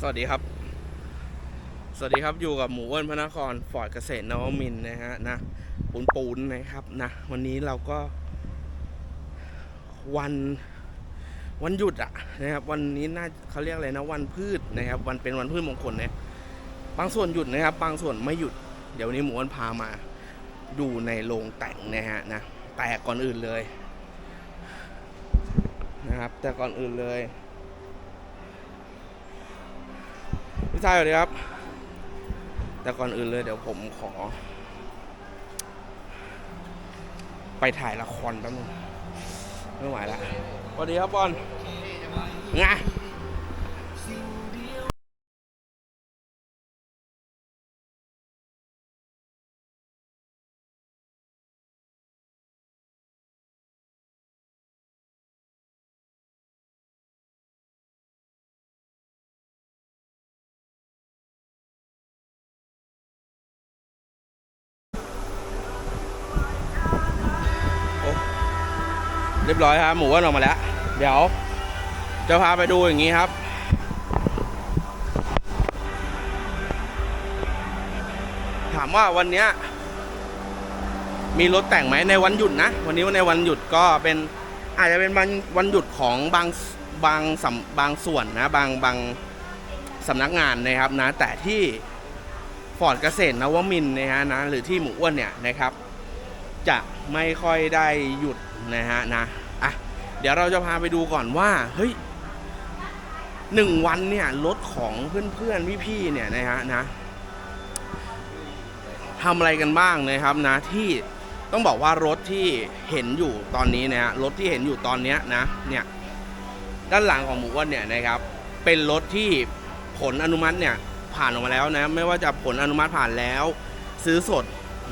สวัสดีครับ สวัสดีครับอยู่กับหมูอ้วนพระนครฟอร์ดเกษตรนวมินนะฮะนะปูนปูนนะครับนะวันนี้เราก็ วันวันหยุดอะนะครับ วันนี้น่าเขาเรียกอะไรนะวันพืชนะครับ วันเป็นวันพืชมงคลนะบางส่วนหยุดนะครับ บางส่วนไม่หยุด เดี๋ยววันนี้หมูอ้วนพามาดูในโรงแต่งนะฮะนะแต่ก่อนอื่นเลย นะครับ แต่ก่อนอื่นเลย พี่ชายสวัสดีครับ แต่ก่อนอื่นเลยเดี๋ยวผมขอ ไปถ่ายละครแป๊บนึงไม่ไหวแล้วสวัสดีครับบอลไง ยบร้อยครับหมูอ้วนออกมาแล้ว เดี๋ยว จะพาไปดูอย่างนี้ครับ ถามว่าวันนี้มีรถแต่งไหมในวันหยุดนะ วันนี้วันในวันหยุดก็เป็นอาจจะเป็นวันวันหยุดของบางบางสำบางส่วนนะบางบางสำนักงานนะครับนะ แต่ที่ฟอร์ดเกษตรนวมินนะฮะนะหรือที่หมูอ้วนเนี่ยนะครับ จะไม่ค่อยได้หยุดนะฮะนะ เดี๋ยวเราจะพาไปดูก่อนว่า เฮ้ยหนึ่งวันเนี่ยรถของเพื่อนๆพี่ๆเนี่ยนะฮะนะทำอะไรกันบ้างนะครับนะที่ต้องบอกว่ารถที่เห็นอยู่ตอนนี้นะฮะรถที่เห็นอยู่ตอนเนี้ยนะเนี่ยด้านหลังของหมูอ้วนเนี่ยนะครับ เป็นรถที่ผลอนุมัติเนี่ยผ่านออกมาแล้วนะ ไม่ว่าจะผลอนุมัติผ่านแล้ว ซื้อสด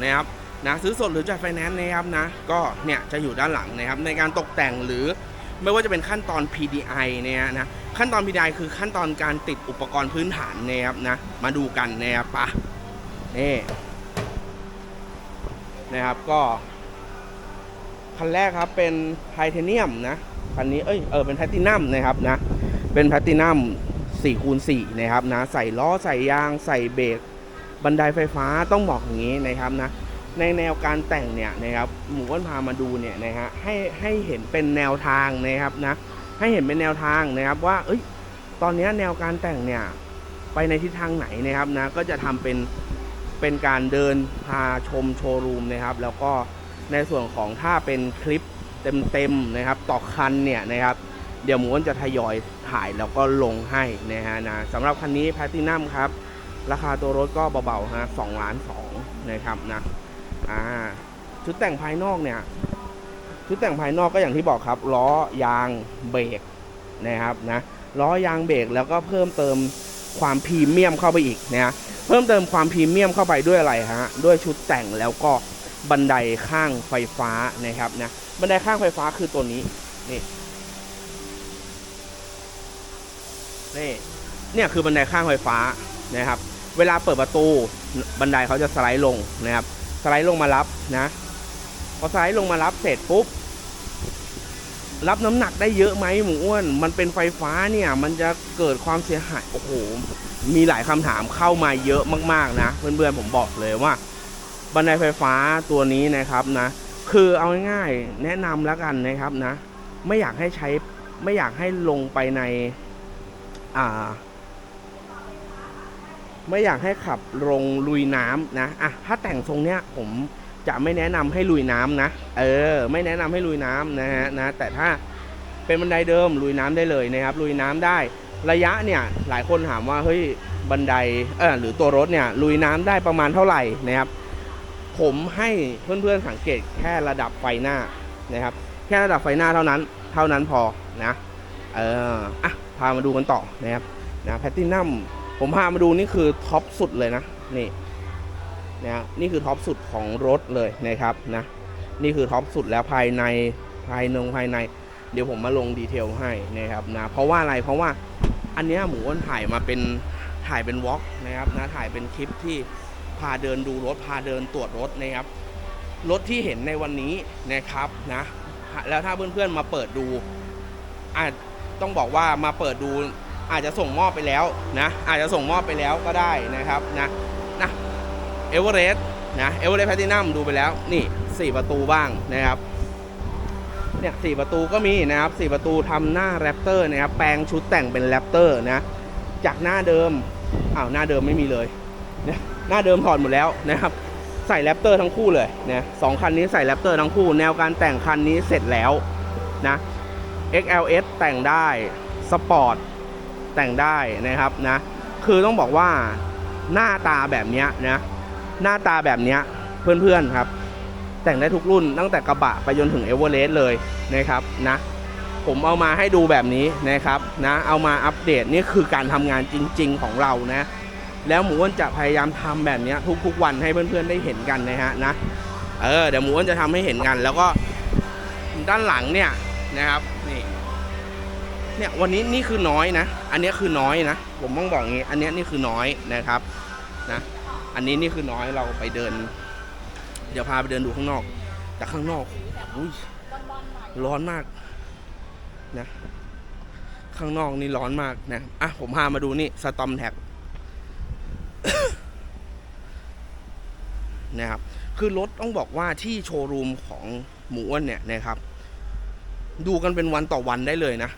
นะครับ นะซื้อสดหรือจัดไฟแนนซ์นะครับนะก็เนี่ยจะอยู่ด้านหลังนะครับในการตกแต่งหรือไม่ว่าจะเป็นขั้นตอน PDI เนี่ยนะขั้นตอน PDI คือขั้นตอนการติดอุปกรณ์พื้นฐานนะครับนะมาดูกันนะครับปะนี่นะครับก็คันแรกครับเป็นไทเทเนียมนะคันนี้เอ้ยเออเป็นแพลตินัมนะครับนะเป็นแพลตินัม4คูณ4นะครับนะใส่ล้อใส่ยางใส่เบรกบันไดไฟฟ้าต้องบอกอย่างนี้นะครับนะ ในแนวการแต่งเนี่ยนะครับหมูอ้วนพามาดูเนี่ยนะฮะให้ให้เห็นเป็นแนวทางนะครับนะให้เห็นเป็นแนวทางนะครับว่าเอ้ยตอนนี้แนวการแต่งเนี่ยไปในทิศทางไหนนะครับนะก็จะทำเป็นเป็นการเดินพาชมโชว์รูมนะครับ แล้วก็ในส่วนของถ้าเป็นคลิปเต็มๆนะครับต่อคันเนี่ยนะครับเดี๋ยวหมูอ้วนจะทยอยถ่ายแล้วก็ลงให้นะฮะนะสำหรับคันนี้แพตตินัมครับ ราคาตัวรถก็เบาๆฮะสองล้านสองนะครับนะ อ่าชุดแต่งภายนอกเนี่ย ชุดแต่งภายนอกก็อย่างที่บอกครับ ล้อยางเบรกนะครับนะล้อยางเบรกแล้วก็เพิ่มเติมความพรีเมียมเข้าไปอีกนะเพิ่มเติมความพรีเมียมเข้าไปด้วยอะไรฮะด้วยชุดแต่งแล้วก็บันไดข้างไฟฟ้านะครับนะบันไดข้างไฟฟ้าคือตัวนี้นี่นี่เนี่ยคือบันไดข้างไฟฟ้านะครับ เวลาเปิดประตูบันไดเขาจะสไลด์ลงนะครับ สไลด์ลงมารับนะพอสไลด์ลงมารับเสร็จปุ๊บรับน้ำหนักได้เยอะไหมหมูอ้วน มันเป็นไฟฟ้าเนี่ย มันจะเกิดความเสียหายโอ้โหมีหลายคำถามเข้ามาเยอะมากๆนะ เพื่อนๆผมบอกเลยว่า บันไดไฟฟ้าตัวนี้นะครับนะ คือเอาง่ายๆแนะนำแล้วกันนะครับนะ ไม่อยากให้ใช้ไม่อยากให้ลงไปใน อ่า ไม่อยากให้ขับลงลุยน้ำนะอะถ้าแต่งทรงเนี้ยผมจะไม่แนะนำให้ลุยน้ำนะ เออ ไม่แนะนำให้ลุยน้ำนะฮะนะ แต่ถ้าเป็นบันไดเดิมลุยน้ำได้เลยนะครับ ลุยน้ำได้ ระยะเนี่ยหลายคนถามว่าเฮ้ยบันไดเออหรือตัวรถเนี่ยลุยน้ำได้ประมาณเท่าไหร่นะครับ ผมให้เพื่อนๆสังเกตแค่ระดับไฟหน้านะครับ แค่ระดับไฟหน้าเท่านั้น เท่านั้นพอนะ เอออะพามาดูกันต่อนะครับนะแพตตินัม ผมพามาดูนี่คือท็อปสุดเลยนะนี่นะนี่คือท็อปสุดของรถเลยนะครับนะนี่คือท็อปสุดแล้วภายในภายนงภายใน เดี๋ยวผมมาลงดีเทลให้นะครับนะเพราะว่าอะไรเพราะว่าอันเนี้ยหมูอ้วนถ่ายมาเป็นถ่ายเป็นวอล์กนะครับนะถ่ายเป็นคลิปที่พาเดินดูรถพาเดินตรวจรถนะครับรถที่เห็นในวันนี้นะครับนะแล้วถ้าเพื่อนๆมาเปิดดูอะต้องบอกว่ามาเปิดดู อาจจะส่งมอบไปแล้วนะอาจจะส่งมอบไปแล้วก็ได้นะครับนะนะเอเวอเรสต์นะเอเวอเรสต์แพลตินัมดูไปแล้วนี่ 4 ประตูบ้างนะครับเนี่ยสประตูก็มีนะครับสประตูทำหน้าแรปเตอร์นะครับแปลงชุดแต่งเป็นแรปเตอร์นะจากหน้าเดิมอ้าวหน้าเดิมไม่มีเลยนะหน้าเดิมถอดหมดแล้วนะครับใส่แรปเตอร์ทั้งคู่เลยนะสองคันนี้ใส่แรปเตอร์ทั้งคู่ แนวการแต่งคันนี้เสร็จแล้วนะ XLS แต่งได้สปอร์ต แต่งได้นะครับนะคือต้องบอกว่าหน้าตาแบบนี้นะหน้าตาแบบนี้เพื่อนๆครับ แต่งได้ทุกรุ่นตั้งแต่กระบะไปจนถึงเอเวอเรสต์เลยนะครับนะผมเอามาให้ดูแบบนี้นะครับนะเอามาอัปเดตนี่คือการทำงานจริง ๆ ของเรานะ แล้วหมูอ้วนจะพยายามทำแบบนี้ทุกๆวันให้เพื่อนๆได้เห็นกันนะฮะนะเออเดี๋ยวหมูอ้วนจะทำให้เห็นกัน แล้วก็ด้านหลังเนี่ยนะครับนี่ เนี่ยวันนี้นี่คือน้อยนะ อันนี้คือน้อยนะ ผมต้องบอกงี้ อันนี้นี่คือน้อยนะครับนะ อันนี้นี่คือน้อยเราไปเดิน เดี๋ยวพาไปเดินดูข้างนอก แต่ข้างนอกอุ้ยร้อนมากนะข้างนอกนี่ร้อนมากนะอะผมพามาดูนี่สตอมแท็กนะครับ คือรถต้องบอกว่าที่โชว์รูมของหมูอ้วนเนี่ยนะครับ ดูกันเป็นวันต่อวันได้เลยนะ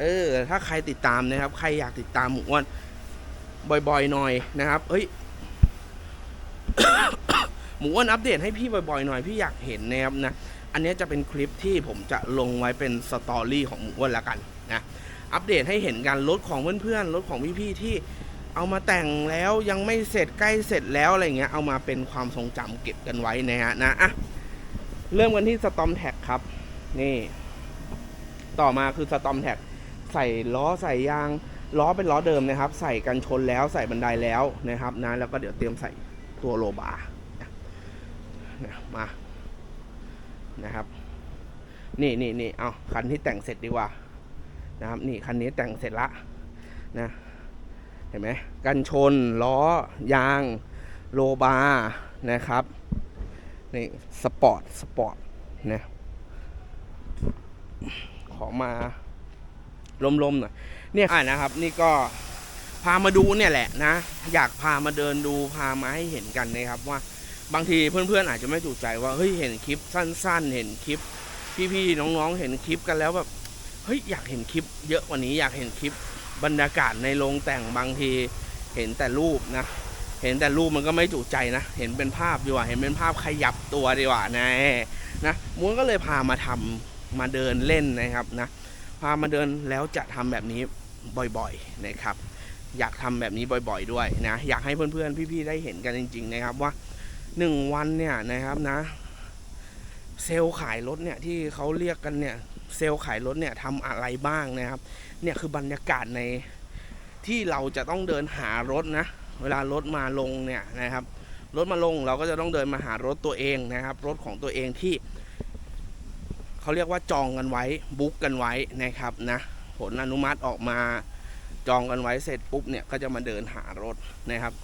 เออ ถ้าใครติดตามนะครับ ใครอยากติดตามหมูอ้วนบ่อยๆหน่อยนะครับ เอ้ย หมูอ้วนอัปเดตให้พี่บ่อยๆหน่อย พี่อยากเห็นนะครับนะ อันนี้จะเป็นคลิปที่ผมจะลงไว้เป็นสตอรี่ของหมูอ้วนล้วกันนะ อัปเดตให้เห็นกันรถของเพื่อนๆ รถของพี่ๆที่เอามาแต่งแล้วยังไม่เสร็จใกล้เสร็จแล้วอะไรเงี้ย เอามาเป็นความทรงจำเก็บกันไว้นะฮะนะอะเริ่มกันที่สตอมแท็กครับ นี่ ต่อมาคือสตอมแท็ก ใส่ล้อใส่ยางล้อเป็นล้อเดิมนะครับ ใส่กันชนแล้วใส่บันไดแล้วนะครับนะแล้วก็เดี๋ยวเตรียมใส่ตัวโลบาร์มานะครับ นี่นี่นี่เอาคันที่แต่งเสร็จดีกว่านะครับ นี่คันนี้แต่งเสร็จละนะเห็นไหมกันชนล้อยางโลบาร์นะครับนี่สปอร์ตสปอร์ตนะขอมา ลมๆหน่อยเนี่ยอ่านะครับ นี่ก็พามาดูเนี่ยแหละนะ อยากพามาเดินดูพามาให้เห็นกันนะครับว่าบางทีเพื่อนๆอาจจะไม่ถูกใจว่าเฮ้ยเห็นคลิปสั้น ๆ เห็นคลิป พี่ๆน้องๆเห็นคลิปกันแล้วแบบเฮ้ยอยากเห็นคลิป เยอะกว่านี้อยากเห็นคลิปบรรยากาศในโรงแต่งบางทีเห็นแต่รูปนะ เห็นแต่รูปมันก็ไม่จุใจนะ เห็นเป็นภาพดีกว่า เห็นเป็นภาพขยับตัวดีกว่านะนะม้วนก็เลยพามาทำมาเดินเล่นนะครับนะ พามาเดินแล้วจะทำแบบนี้บ่อยๆนะครับ อยากทำแบบนี้บ่อย ๆ ด้วยนะอยากให้เพื่อนๆพี่ๆได้เห็นกันจริง ๆ นะครับว่าหนึ่งวันเนี่ยนะครับนะ เซลล์ขายรถเนี่ยที่เขาเรียกกันเนี่ยเซลล์ขายรถเนี่ยทำอะไรบ้างนะครับ เนี่ยคือบรรยากาศในที่เราจะต้องเดินหารถนะ เวลารถมาลงเนี่ยนะครับ รถมาลงเราก็จะต้องเดินมาหารถตัวเองนะครับ รถของตัวเองที่ เขาเรียกว่าจองกันไว้บุ๊กกันไว้นะครับนะผลอนุมัติออกมาจองกันไว้เสร็จปุ๊บเนี่ยก็จะมาเดินหารถนะครับ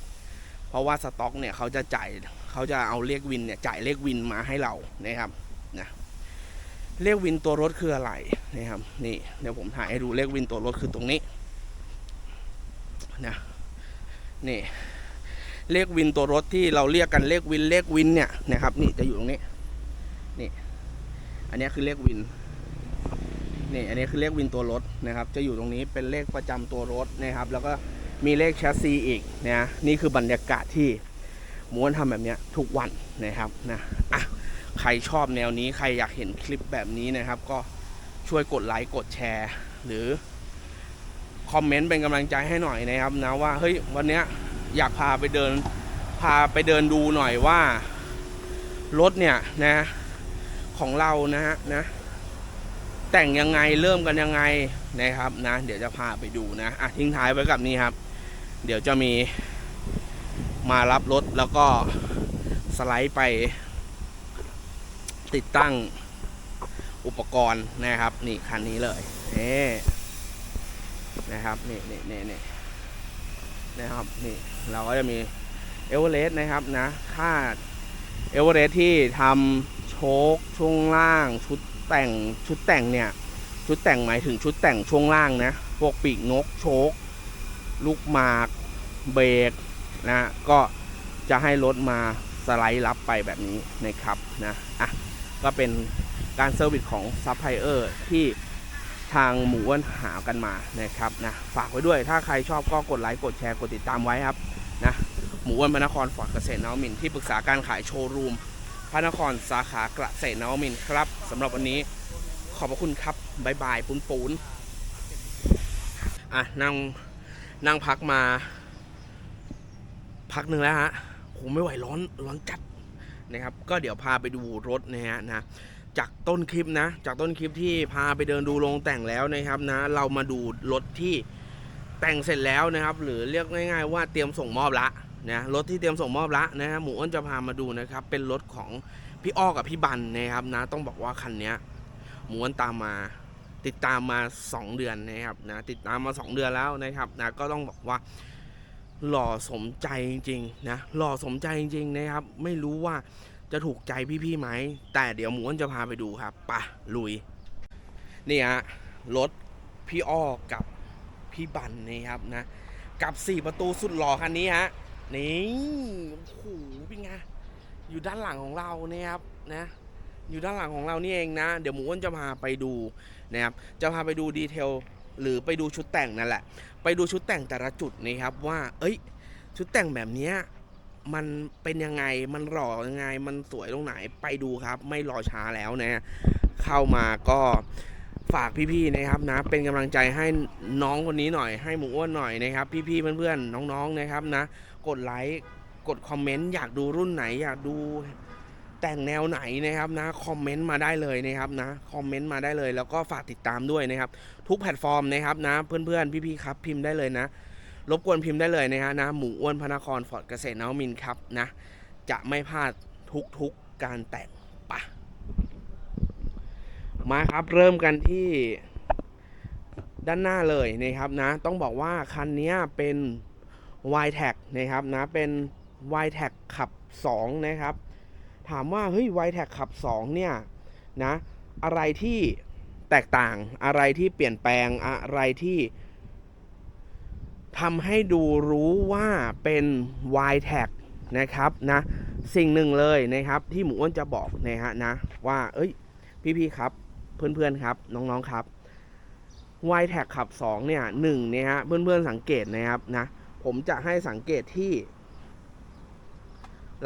เพราะว่าสต็อกเนี่ยเขาจะจ่ายเขาจะเอาเลขวินเนี่ยจ่ายเลขวินมาให้เรานะครับนะเลขวินตัวรถคืออะไรนะครับนี่เดี๋ยวผมถ่ายให้ดูเลขวินตัวรถคือตรงนี้นะนี่เลขวินตัวรถที่เราเรียกกันเลขวินเลขวินเนี่ยนะครับนี่จะอยู่ตรงนี้นี่ อันนี้คือเลขวินนี่อันนี้คือเลขวินตัวรถนะครับ จะอยู่ตรงนี้เป็นเลขประจำตัวรถนะครับ แล้วก็มีเลขแชสซีอีกนะนี่คือบรรยากาศที่ม้วนทำแบบนี้ทุกวันนะครับนะอะใครชอบแนวนี้ใครอยากเห็นคลิปแบบนี้นะครับ ก็ช่วยกดไลค์กดแชร์ หรือคอมเมนต์เป็นกำลังใจให้หน่อยนะครับนะว่าเฮ้ยวันนี้อยากพาไปเดินพาไปเดินดูหน่อยว่ารถเนี่ยนะ ของเรานะฮะนะ แต่งยังไงเริ่มกันยังไงนะครับนะ เดี๋ยวจะพาไปดูนะอะทิ้งท้ายไว้กับนี้ครับ เดี๋ยวจะมีมารับรถแล้วก็สไลด์ไป ติดตั้งอุปกรณ์นะครับ นี่คันนี้เลยนี่นะครับนี่นี่นี่นี่นะครับนี่เราก็จะมีเอเวอเรสต์นะครับนะค่าเอเวอเรสต์ที่ทำ ชคช่วงล่าง ชุดแต่งชุดแต่งเนี่ย ชุดแต่งหมายถึงชุดแต่งช่วงล่างนะ พวกปีกนกโชคลูกหมากเบรกนะก็จะให้รถมาสไลด์รับไปแบบนี้นะครับนะอะก็เป็นการเซอร์วิสของซัพพลายเออร์ที่ทางหมูอ้วนหากันมานะครับนะฝากไว้ด้วยถ้าใครชอบก็กดไลค์กดแชร์กดติดตามไว้ครับนะหมูอ้วนพนครฟอร์ดเกษตรนวมินที่ปรึกษาการขายโชว์รูม พระนครสาขาเกษตรนวมินครับสำหรับวันนี้ขอบพระคุณครับบ๊ายบายปุนปูนอะนั่งนั่งพักมา พักหนึ่งแล้วฮะโหไม่ไหวร้อนร้อนจัดนะครับ ก็เดี๋ยวพาไปดูรถนะฮะนะจากต้นคลิปนะ จากต้นคลิปที่พาไปเดินดูโรงแต่งแล้วนะครับนะ เรามาดูรถที่แต่งเสร็จแล้วนะครับ หรือเรียกง่าย ๆ ว่าเตรียมส่งมอบละ นะรถที่เตรียมส่งมอบละนะฮะหมูอ้นจะพามาดูนะครับ เป็นรถของพี่อ้อกับพี่บันนะครับนะต้องบอกว่าคันนี้หมูอ้นตามมาติดตามมา 2 เดือนนะครับนะติดตามมา 2 เดือนแล้วนะครับนะก็ต้องบอกว่าหล่อสมใจจริงๆนะหล่อสมใจจริงๆนะครับ ไม่รู้ว่าจะถูกใจพี่ๆไหม แต่เดี๋ยวหมูอ้นจะพาไปดูครับปะลุยนี่ฮะรถพี่อ้อกับพี่บันนะครับนะกับ 4 ประตูสุดหล่อคันนี้ฮะ นี่โอ้โหเป็นไงอยู่ด้านหลังของเรานะครับนะอยู่ด้านหลังของเรานี่เองนะ เดี๋ยวหมูอ้วนจะพาไปดูนะครับจะพาไปดูดีเทลหรือไปดูชุดแต่งนั่นแหละ ไปดูชุดแต่งแต่ละจุดนะครับว่า เอ้ย ชุดแต่งแบบนี้มันเป็นยังไงมันหล่อยังไง มันสวยตรงไหนไปดูครับ ไม่รอช้าแล้วนะเข้ามาก็ฝากพี่ๆนะครับนะ เป็นกำลังใจให้น้องคนนี้หน่อยให้หมูอ้วนหน่อยนะครับ พี่ๆเพื่อนๆน้องๆนะครับนะ กดไลค์กดคอมเมนต์อยากดูรุ่นไหน อยากดูแต่งแนวไหนนะครับนะคอมเมนต์มาได้เลยนะครับนะคอมเมนต์มาได้เลย แล้วก็ฝากติดตามด้วยนะครับ ทุกแพลตฟอร์มนะครับนะเพื่อนๆพี่ๆครับพิมพ์ได้เลยนะ รบกวนพิมพ์ได้เลยนะฮะนะหมูอ้วนพระนครฟอร์ดเกษตรนวมินครับนะจะไม่พลาดทุกๆการแต่งปะมาครับเริ่มกันที่ด้านหน้าเลยนะครับนะ ต้องบอกว่าคันนี้เป็น y t a g นะครับนะเป็น y t a g ขับ 2 นะครับ ถามว่าเฮ้ย y t a g ขับ 2 เนี่ยนะอะไรที่แตกต่างอะไรที่เปลี่ยนแปลงอะไรที่ทำให้ดูรู้ว่าเป็น y t a g นะครับนะสิ่งหนึ่งเลยนะครับที่หมูอ้วนจะบอกนะฮะนะว่าเอ้ยพี่ๆครับเพื่อนๆครับน้องๆครับ y t a g ขับ 2 เนี่ยหนึ่งเนี่ยฮะเพื่อนๆสังเกตนะครับนะ ผมจะให้สังเกตที่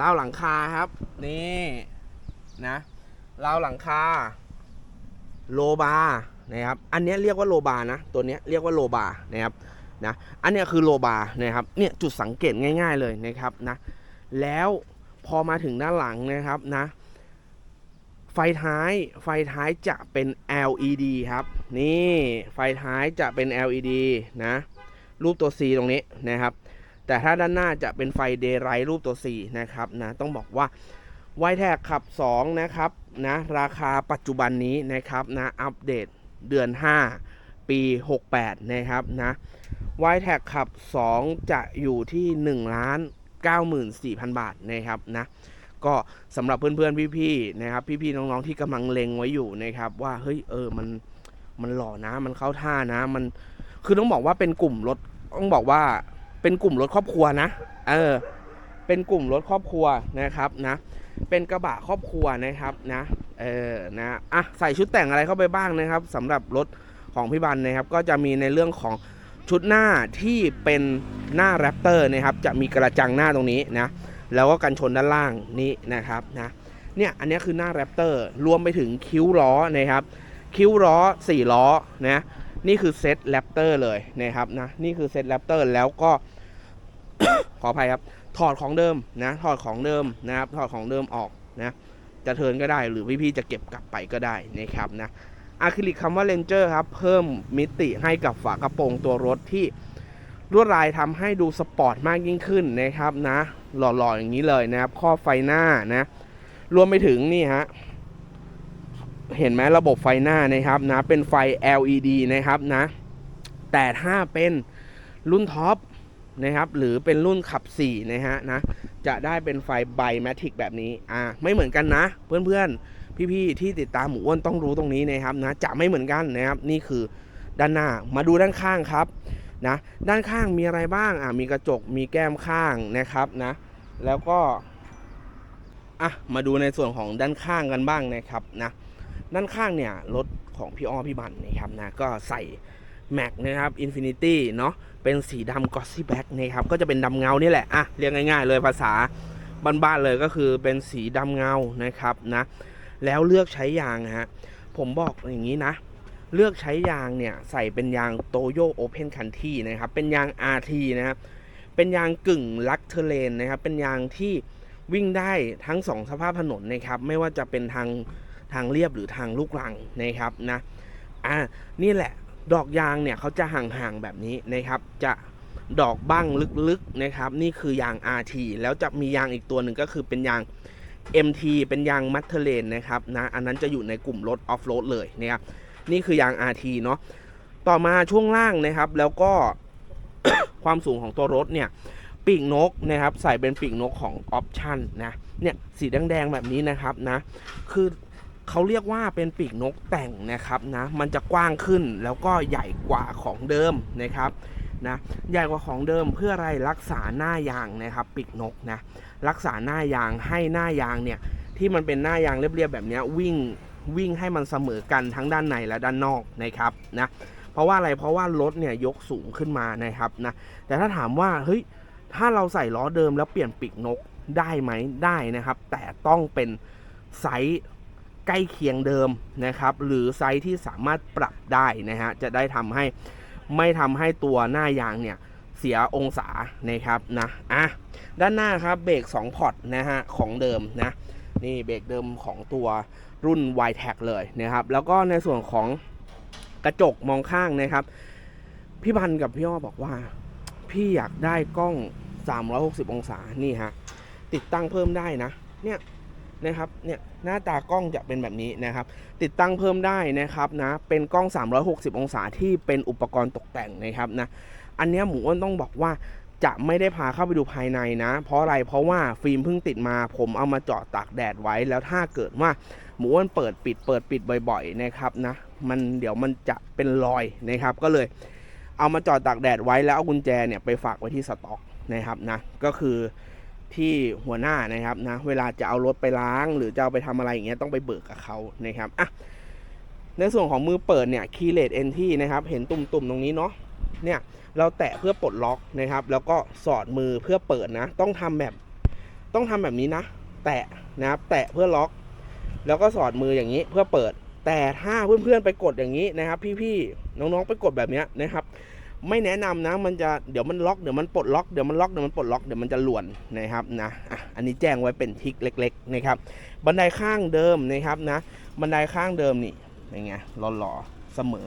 ราวหลังคาครับ นี่นะราวหลังคา โลบาร์นะครับ อันนี้เรียกว่าโลบาร์นะ ตัวนี้เรียกว่าโลบาร์นะครับนะอันนี้คือโลบาร์นะครับเนี่ยจุดสังเกตง่าย ๆเลยนะครับนะแล้วพอมาถึงด้านหลังนะครับนะไฟท้ายไฟท้ายจะเป็น LED ครับ นี่ไฟท้ายจะเป็น LED นะ รูปตัว C ตรงนี้นะครับ แต่ถ้าด้านหน้าจะเป็นไฟเดย์ไรรูปตัว C นะครับนะต้องบอกว่าไวแท็กขับ 2 นะครับนะราคาปัจจุบันนี้นะครับนะอัปเดตเดือน 5 ปี 68 นะครับนะไวแท็กขับ 2 จะอยู่ที่ 1 ล้าน 94,000 บาทนะครับนะก็สำหรับเพื่อนๆพี่ๆนะครับพี่ๆน้องๆที่กำลังเล็งไว้อยู่นะครับ ว่าเฮ้ยเออมันมันหล่อนะ มันเข้าท่านะมันคือต้องบอกว่าเป็นกลุ่มรถ ต้องบอกว่าเป็นกลุ่มรถครอบครัวนะ เออ เป็นกลุ่มรถครอบครัวนะครับนะ เป็นกระบะครอบครัวนะครับนะ เออ นะ อะ ใส่ชุดแต่งอะไรเข้าไปบ้างนะครับสำหรับรถของพี่บันนะครับ ก็จะมีในเรื่องของชุดหน้าที่เป็นหน้าแรปเตอร์นะครับ จะมีกระจังหน้าตรงนี้นะ แล้วก็กันชนด้านล่างนี้นะครับนะ เนี่ย อันนี้คือหน้าแรปเตอร์ รวมไปถึงคิ้วล้อนะครับ คิ้วล้อ4ล้อนะ นี่คือเซตแรปเตอร์เลยนะครับนะนี่คือเซตแรปเตอร์แล้วก็ ขออภัยครับ ถอดของเดิมนะ ถอดของเดิมนะครับ ถอดของเดิมออกนะ จะเทิร์นก็ได้หรือพี่ๆจะเก็บกลับไปก็ได้นะครับนะอะคริลิกคำว่าเลนเจอร์ครับ เพิ่มมิติให้กับฝากระโปรงตัวรถที่ลวดลายทำให้ดูสปอร์ตมากยิ่งขึ้นนะครับนะ หล่อๆอย่างนี้เลยนะครับ ข้อไฟหน้านะ รวมไปถึงนี่ฮะ เห็นไหมระบบไฟหน้านะครับนะเป็นไฟ LED นะครับนะแต่ถ้าเป็นรุ่นท็อปนะครับหรือเป็นรุ่นขับ4นะฮะนะจะได้เป็นไฟไบแมทริกแบบนี้อ่าไม่เหมือนกันนะ เพื่อนๆ พี่ๆที่ติดตามหมูอ้วนต้องรู้ตรงนี้นะครับนะจะไม่เหมือนกันนะครับนี่คือด้านหน้ามาดูด้านข้างครับนะด้านข้างมีอะไรบ้างอะมีกระจกมีแก้มข้างนะครับนะแล้วก็อะมาดูในส่วนของด้านข้างกันบ้างนะครับนะ ด้านข้างเนี่ยรถของพี่อ้อพี่บันนะครับนะก็ใส่แม็กนะครับ Infinity เนาะเป็นสีดำกอซี่แบ็กนะครับก็จะเป็นดำเงานี่แหละอะเรียกง่ายๆ เลยภาษาบ้านๆเลยก็คือเป็นสีดำเงานะครับนะแล้วเลือกใช้ยางฮะผมบอกอย่างนี้นะ เลือกใช้ยางเนี่ยใส่เป็นยางโตโยโอเพนคันที่นะครับเป็นยาง RT นะครับเป็นยางกึ่งลักเทเลนนะครับเป็นยางที่วิ่งได้ทั้งสองสภาพถนนนะครับไม่ว่าจะเป็นทาง ทางเรียบหรือทางลูกรังนะครับนะอ่านี่แหละดอกยางเนี่ยเขาจะห่างๆแบบนี้นะครับ จะดอกบ้างลึกๆนะครับ นี่คือยาง RT แล้วจะมียางอีกตัวหนึ่งก็คือเป็นยาง MT เป็นยางมัทเทเลนนะครับนะอันนั้นจะอยู่ในกลุ่มรถออฟโรดเลยนะครับนี่คือยาง RT เนาะต่อมาช่วงล่างนะครับ แล้วก็ความสูงของตัวรถเนี่ยปีกนกนะครับ ใส่เป็นปีกนกของออปชั่นนะเนี่ยสีแดงๆแบบนี้นะครับนะคือ เขาเรียกว่าเป็นปีกนกแต่งนะครับนะมันจะกว้างขึ้นแล้วก็ใหญ่กว่าของเดิมนะครับนะใหญ่กว่าของเดิมเพื่ออะไรรักษาหน้ายางนะครับปีกนกนะรักษาหน้ายางให้หน้ายางเนี่ยที่มันเป็นหน้ายางเรียบๆแบบนี้วิ่งวิ่งให้มันเสมอกันทั้งด้านในและด้านนอกนะครับนะเพราะว่าอะไรเพราะว่ารถเนี่ยยกสูงขึ้นมานะครับนะแต่ถ้าถามว่าเฮ้ยถ้าเราใส่ล้อเดิมแล้วเปลี่ยนปีกนกได้ไหมได้นะครับ แต่ต้องเป็นไซส์ ใกล้เคียงเดิมนะครับ หรือไซส์ที่สามารถปรับได้นะฮะจะได้ทำให้ไม่ทำให้ตัวหน้ายางเนี่ยเสียองศานะครับนะอะด้านหน้าครับเบรก2พอร์ตนะฮะของเดิมนะนี่เบรกเดิมของตัวรุ่น y t a g เลยนะครับ แล้วก็ในส่วนของกระจกมองข้างนะครับ พี่บันกับพี่อ้อบอกว่า พี่อยากได้กล้อง 360 องศานี่ฮะติดตั้งเพิ่มได้นะ เนี่ย นะครับเนี่ยหน้าตากล้องจะเป็นแบบนี้นะครับ ติดตั้งเพิ่มได้นะครับนะเป็นกล้อง 360 องศาที่เป็นอุปกรณ์ตกแต่งนะครับนะอันนี้หมูอ้วนต้องบอกว่าจะไม่ได้พาเข้าไปดูภายในนะ เพราะอะไรเพราะว่าฟิล์มเพิ่งติดมา ผมเอามาเจาะตากแดดไว้แล้วถ้าเกิดว่าหมูอ้วนเปิดปิดเปิดปิดบ่อยๆนะครับนะมันเดี๋ยวมันจะเป็นรอยนะครับก็เลยเอามาจอดตากแดดไว้แล้วเอากุญแจเนี่ยไปฝากไว้ที่สต็อกนะครับนะก็คือ ที่หัวหน้านะครับนะเวลาจะเอารถไปล้าง หรือจะเอาไปทำอะไรอย่างเงี้ยต้องไปเบิกกับเขานะครับอะในส่วนของมือเปิดเนี่ยคีย์เลดเอนที่นะครับเห็นตุ่มๆตรงนี้เนาะเนี่ยเราแตะเพื่อปลดล็อกนะครับ แล้วก็สอดมือเพื่อเปิดนะ ต้องทำแบบต้องทำแบบนี้นะ แตะนะครับแตะเพื่อล็อก แล้วก็สอดมืออย่างนี้เพื่อเปิด แต่ถ้าเพื่อนๆไปกดอย่างนี้นะครับ พี่ๆน้องๆไปกดแบบนี้นะครับ ไม่แนะนำนะ มันจะเดี๋ยวมันล็อกเดี๋ยวมันปลดล็อกเดี๋ยวมันล็อกเดี๋ยวมันปลดล็อกเดี๋ยวมันจะหลวนนะครับนะอะอันนี้แจ้งไว้เป็นทิกเล็ก ๆ นะครับ บันไดข้างเดิมนะครับนะ บันไดข้างเดิมนี่เป็นไงหล่อๆเสมอ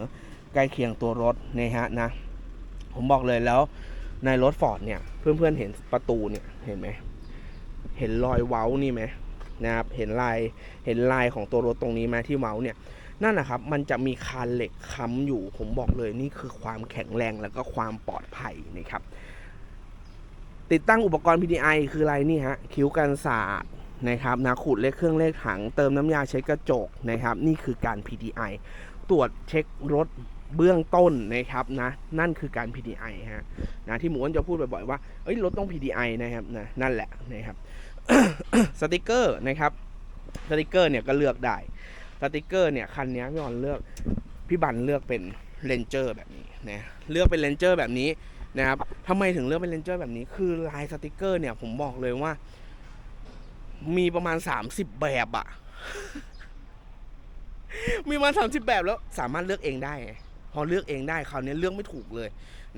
ใกล้เคียงตัวรถนะฮะนะ ผมบอกเลยแล้วในรถฟอร์ดเนี่ย เพื่อนๆเห็นประตูเนี่ยเห็นไหมเห็นรอยเว้านี่ไหมนะครับเห็นลายเห็นลายของตัวรถตรงนี้ไหมที่เมาส์เนี่ย นั่นนะครับมันจะมีคานเหล็กค้ำอยู่ ผมบอกเลยนี่คือความแข็งแรงแล้วก็ความปลอดภัยนะครับ ติดตั้งอุปกรณ์ PDI คืออะไรนี่ฮะคิ้วกันสาดนะครับนะขูดเลขเครื่องเลขถังเติมน้ำยาเช็ดกระจกนะครับ นี่คือการ PDI ตรวจเช็ครถเบื้องต้นนะครับนะนั่นคือการ PDI ฮะนะที่หมูอ้วนจะพูดบ่อยๆว่าเอ้ยรถต้อง PDI นะครับนะนั่นแหละนะครับสติกเกอร์นะครับสติกเกอร์เนี่ยก็เลือกได้ สติกเกอร์เนี่ยคันนี้พี่บอลเลือกพี่บันเลือกเป็นเลนเจอร์แบบนี้นะเลือกเป็นเลนเจอร์แบบนี้นะครับทำไมถึงเลือกเป็นเลนเจอร์แบบนี้ คือลายสติกเกอร์เนี่ยผมบอกเลยว่า มีประมาณ 30 แบบอะมีประมาณ30แบบแล้วสามารถเลือกเองได้ พอเลือกเองได้คราวนี้เลือกไม่ถูกเลย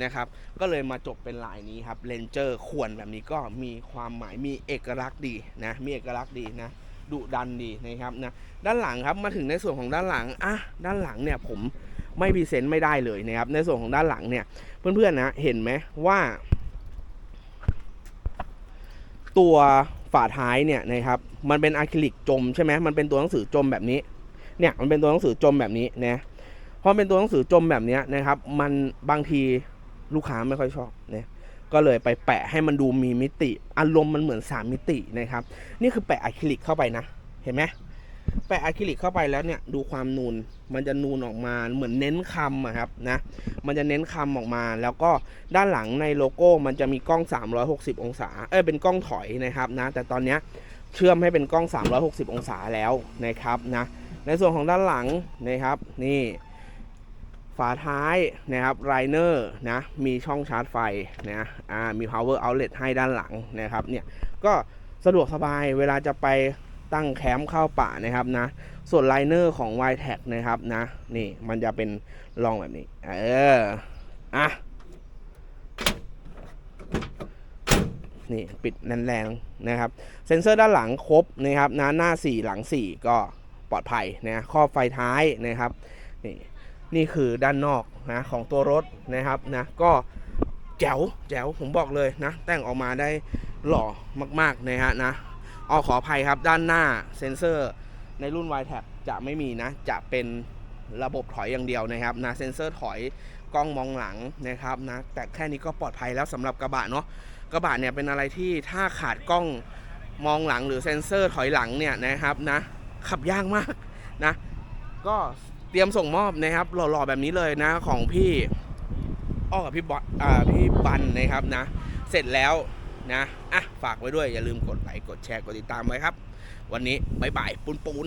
นะครับ ก็เลยมาจบเป็นลายนี้ครับเลนเจอร์ขวนแบบนี้ก็มีความหมายมีเอกลักษณ์ดีนะ มีเอกลักษณ์ดีนะ ดุดันดีนะครับนะด้านหลังครับมาถึงในส่วนของด้านหลังอะด้านหลังเนี่ยผมไม่พรีเซนต์ไม่ได้เลยนะครับในส่วนของด้านหลังเนี่ยเพื่อนๆนะเห็นไหมว่า ตัวฝาท้ายเนี่ยนะครับมันเป็นอะคริลิกจมใช่ไหมมันเป็นตัวหนังสือจมแบบนี้เนี่ยมันเป็นตัวหนังสือจมแบบนี้นะพอเป็นตัวหนังสือจมแบบนี้นะครับ มันบางทีลูกค้าไม่ค่อยชอบเนี่ย ก็เลยไปแปะให้มันดูมีมิติ อารมณ์มันเหมือน 3 มิตินะครับ นี่คือแปะอะคริลิกเข้าไปนะ เห็นไหมแปะอะคริลิกเข้าไปแล้วเนี่ยดูความนูน มันจะนูนออกมาเหมือนเน้นคำอะครับนะ มันจะเน้นคำออกมา แล้วก็ด้านหลังในโลโก้มันจะมีกล้อง 360 องศา เอ้ยเป็นกล้องถอยนะครับนะ แต่ตอนเนี้ยเชื่อมให้เป็นกล้อง 360 องศาแล้วนะครับนะ ในส่วนของด้านหลังนะครับนี่ ฝาท้ายนะครับไรเนอร์นะมีช่องชาร์จไฟนะอ่ามี power outlet ให้ด้านหลังนะครับเนี่ยก็สะดวกสบายเวลาจะไปตั้งแคมป์เข้าป่านะครับนะส่วนไลเนอร์ของ y t e c นะครับนะนี่มันจะเป็นรองแบบนี้ เอออะนี่ปิดแน่นแรงนะครับ เซ็นเซอร์ด้านหลังครบนะครับนะหน้า 4 หลัง 4 ก็ปลอดภัยนะครอบไฟท้ายนะครับนี่ นี่คือด้านนอกนะของตัวรถนะครับนะก็แจ๋วแจ๋วผมบอกเลยนะ แต่งออกมาได้หล่อมากๆนะฮะนะออขออภัยครับด้านหน้าเซ็นเซอร์ในรุ่น y t a g จะไม่มีนะ จะเป็นระบบถอยอย่างเดียวนะครับนะเซ็นเซอร์ถอยกล้องมองหลังนะครับนะแต่แค่นี้ก็ปลอดภัยแล้วสำหรับกระบะเนาะกระบะเนี่ยเป็นอะไรที่ถ้าขาดกล้องมองหลังหรือเซ็นเซอร์ถอยหลังเนี่ยนะครับนะขับยากมากนะก็ เตรียมส่งมอบนะครับหล่อๆแบบนี้เลยนะของพี่อ้อกับพี่บอสอ่าพี่บันนะครับนะ เสร็จแล้วนะอะฝากไว้ด้วยอย่าลืมกดไลค์กดแชร์กดติดตามไว้ครับ วันนี้บายบายปูนปูน